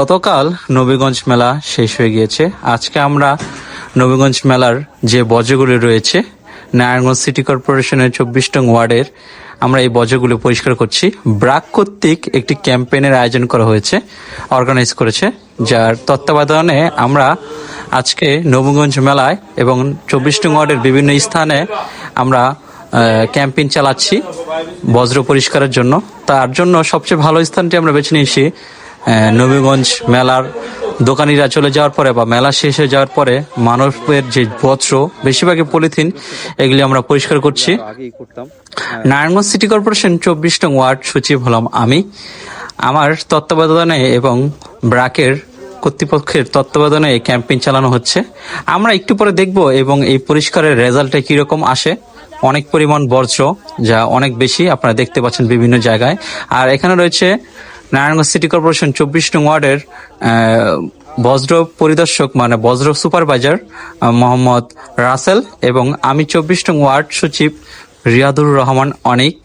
গতকাল নবীগঞ্জ মেলা শেষ হয়ে গিয়েছে। আজকে আমরা নবীগঞ্জ মেলার যে বর্জ্যগুলি রয়েছে, নারায়ণগঞ্জ সিটি কর্পোরেশনের চব্বিশ নং ওয়ার্ডের, আমরা এই বর্জ্যগুলো পরিষ্কার করছি। ব্রাক কর্তৃক একটি ক্যাম্পেইনের আয়োজন করা হয়েছে অর্গানাইজ করেছে, যার তত্ত্বাবধানে আমরা আজকে নবীগঞ্জ মেলায় এবং চব্বিশ নং ওয়ার্ডের বিভিন্ন স্থানে আমরা ক্যাম্পেইন চালাচ্ছি বজ্র পরিষ্কারের জন্য। তার জন্য সবচেয়ে ভালো স্থানটি আমরা বেছে নিয়েছি নবীগঞ্জ মেলার দোকানিরা চলে যাওয়ার পরে বা মেলা শেষ হয়ে যাওয়ার পরে মানবের যে বস্ত্র বেশিরভাগই পলিথিন এগুলি আমরা পরিষ্কার করছি। করতাম। নারায়ণগঞ্জ সিটি কর্পোরেশন চব্বিশ নং ওয়ার্ড সচিব হলাম আমি। আমার তত্ত্বাবধানে এবং ব্রাকের কর্তৃপক্ষের তত্ত্বাবধানে এই ক্যাম্পেইন চালানো হচ্ছে। আমরা একটু পরে দেখব এবং এই পরিষ্কারের রেজাল্টে কীরকম আসে। অনেক পরিমাণ বর্জ্য যা অনেক বেশি আপনারা দেখতে পাচ্ছেন বিভিন্ন জায়গায়। আর এখানে রয়েছে নারায়ণগঞ্জ সিটি কর্পোরেশন চব্বিশ নং ওয়ার্ডের বজ্র পরিদর্শক মানে বজ্র সুপারভাইজার মোহাম্মদ রাসেল এবং আমি চব্বিশ নং ওয়ার্ড সচিব রিয়াদুর রহমান অনিক।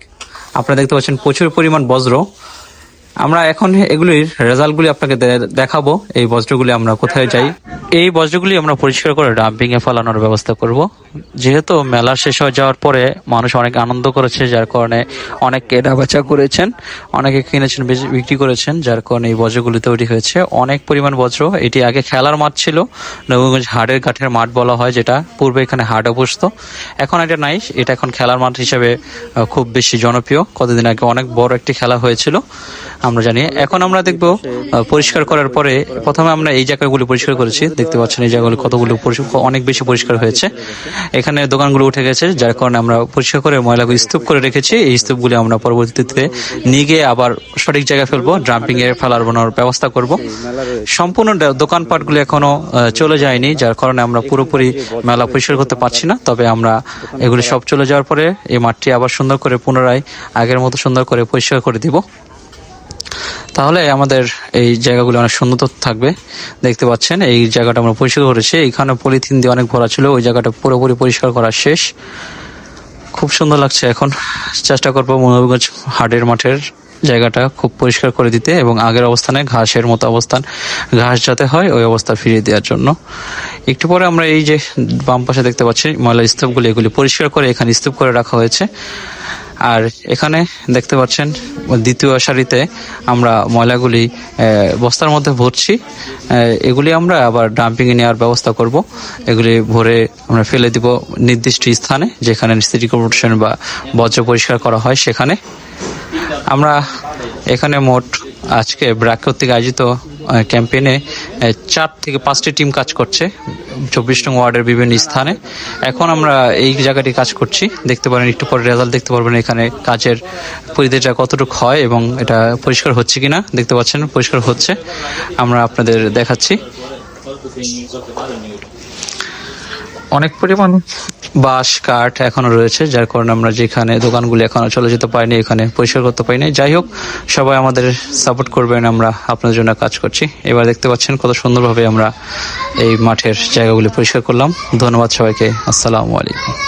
আপনারা দেখতে পাচ্ছেন প্রচুর পরিমাণ বজ্র। আমরা এখন এগুলির রেজাল্টগুলি আপনাকে দেখাবো। এই বজ্রগুলি আমরা কোথায় যাই? এই বজ্রগুলি আমরা পরিষ্কার করে ডাম্পিং এ ফেলানোর ব্যবস্থা করব। যেহেতু মেলা শেষ হয়ে যাওয়ার পরে মানুষ অনেক আনন্দ করেছে, যার কারণে অনেক কেনা বেচা করেছেন, অনেকে কিনেছেন বিক্রি করেছেন, যার কারণে এই বজ্রগুলি তৈরি হয়েছে। অনেক পরিমাণ বজ্র। এটি আগে খেলার মাঠ ছিল, নবীগঞ্জ হাটের কাঠের মাঠ বলা হয়, যেটা পূর্বে এখানে হাটে বসতো এখন এটা নাই, এটা এখন খেলার মাঠ হিসেবে খুব বেশি জনপ্রিয়। কতদিন আগে অনেক বড় একটি খেলা হয়েছিল। আমরা জানি। এখন আমরা দেখব পরিষ্কার করার পরে প্রথমে আমরা এই জায়গাগুলো পরিষ্কার করেছি। দেখতে পাচ্ছেন এই জায়গাগুলো কতগুলো অনেক বেশি পরিষ্কার হয়েছে। এখানে দোকানগুলো উঠে গেছে, যার কারণে আমরা পরিষ্কার করে ময়লাগুলো স্তূপ করে রেখেছি। এই স্তূপগুলি আমরা পরবর্তীতে নিয়ে গিয়ে আবার সঠিক জায়গায় ফেলব ড্রাম্পিং এ ফেলার বানোর ব্যবস্থা করব। সম্পূর্ণ দোকানপাটগুলো এখনও চলে যায়নি, যার কারণে আমরা পুরোপুরি মেলা পরিষ্কার করতে পারছি না। তবে আমরা এগুলি সব চলে যাওয়ার পরে এই মাঠটি আবার সুন্দর করে পুনরায় আগের মতো সুন্দর করে পরিষ্কার করে দিব। তাহলে আমাদের এই জায়গাগুলো অনেক সুন্দর থাকবে। দেখতে পাচ্ছেন, এই জায়গাটা আমরা পরিষ্কার করেছি। এখানে পলিথিন দিয়ে অনেক ভরা ছিল, ওই জায়গাটা পুরোপুরি পরিষ্কার করা শেষ। খুব সুন্দর লাগছে এখন। চেষ্টা করব মনোরগঞ্জ হাটের মাঠের জায়গাটা খুব পরিষ্কার করে দিতে এবং আগের অবস্থানে ঘাসের মতো অবস্থান, ঘাস যাতে হয়, ওই অবস্থা ফিরিয়ে দেওয়ার জন্য। একটু পরে আমরা এই যে বাম পাশে দেখতে পাচ্ছি, ময়লা স্তূপগুলি, এগুলি পরিষ্কার করে এখানে স্তূপ করে রাখা হয়েছে। আর এখানে দেখতে পাচ্ছেন দ্বিতীয় সারিতে আমরা ময়লাগুলি বস্তার মধ্যে ভরছি। এগুলি আমরা আবার ডাম্পিংয়ে নেওয়ার ব্যবস্থা করব। এগুলি ভরে আমরা ফেলে দিব নির্দিষ্ট স্থানে, যেখানে সিটি কর্পোরেশন বা বর্জ্য পরিষ্কার করা হয় সেখানে। আমরা এখানে মোট আজকে ব্র্যাক কর্তৃক আয়োজিত ক্যাম্পেইনে চার থেকে পাঁচটি টিম কাজ করছে, চব্বিশ নং ওয়ার্ডের বিভিন্ন স্থানে। এখন আমরা এই জায়গাটি কাজ করছি। দেখতে পারেন, একটু পরে রেজাল্ট দেখতে পারবেন এখানে কাজের পরিধিটা কতটুকু হয় এবং এটা পরিষ্কার হচ্ছে কি না দেখতে পাচ্ছেন, পরিষ্কার হচ্ছে। আমরা আপনাদের দেখাচ্ছি। অনেক পরিমাণ বাঁশ, কাঠ এখনও রয়েছে, যার কারণে আমরা যেখানে দোকানগুলি এখনও চলে যেতে পারিনি, এখানে পরিষ্কার করতে পারিনি। যাই হোক, সবাই আমাদের সাপোর্ট করবেন, আমরা আপনাদের জন্য কাজ করছি। এবার দেখতে পাচ্ছেন কত সুন্দরভাবে আমরা এই মাঠের জায়গাগুলি পরিষ্কার করলাম। ধন্যবাদ সবাইকে। আসসালামু আলাইকুম।